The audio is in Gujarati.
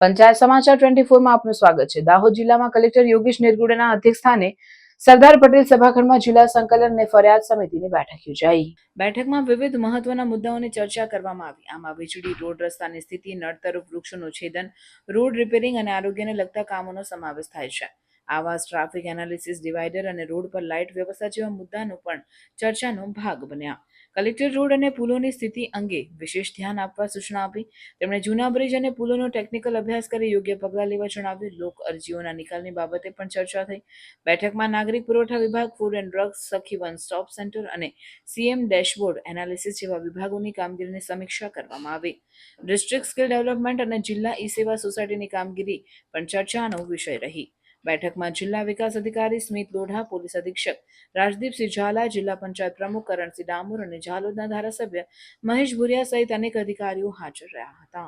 પંચાયત સમાચાર ટ્વેન્ટી ફોરમાં આપનું સ્વાગત છે. દાહોદ જિલ્લામાં કલેક્ટર યોગેશ નિરગુડેના અધ્યક્ષસ્થાને સરદાર પટેલ સભાખંડમાં જિલ્લા સંકલન અને ફરિયાદ સમિતિની બેઠક યોજાઈ. બેઠકમાં વિવિધ મહત્વના મુદ્દાઓની ચર્ચા કરવામાં આવી. આમાં વીજળી રોડ રસ્તાની સ્થિતિ નડતરૂપ વૃક્ષોનું છેદન, રોડ રિપેરિંગ અને આરોગ્યને લગતા કામોનો સમાવેશ થાય છે. આવાસ, ટ્રાફિક એનાલિસિસ ડિવાઈડર અને રોડ પર લાઇટ વ્યવસ્થા જેવા મુદ્દાનો પણ ચર્ચાનો ભાગ બન્યા. કલેક્ટર રોડ અને પુલોની સ્થિતિ અંગે વિશેષ ધ્યાન આપવા સૂચના આપી. તેમણે જૂના બ્રિજ અને પુલોનો ટેકનિકલ અભ્યાસ કરી યોગ્ય પગલાં લેવા જણાવ્યું. લોક અરજીઓના નિકાલની બાબતે પણ ચર્ચા થઈ. બેઠકમાં નાગરિક પુરવઠા વિભાગ, food and drugs Sakhi one stop centre અને સીએમ ડેશબોર્ડ એનાલિસિસ જેવા વિભાગોની કામગીરીની સમીક્ષા કરવામાં આવી. ડિસ્ટ્રિક્ટ સ્કિલ ડેવલપમેન્ટ અને જિલ્લા ઈ સેવા સોસાયટીની કામગીરી પણ ચર્ચાનો વિષય રહી. બેઠકમાં જિલ્લા વિકાસ અધિકારી સ્મિત લોઢા પોલીસ અધિક્ષક રાજદીપસિંહ ઝાલા, જિલ્લા પંચાયત પ્રમુખ કરણસિંહ ડામોર અને ઝાલોદના ધારાસભ્ય મહેશ ભુરિયા સહિત અનેક અધિકારીઓ હાજર રહ્યા હતા.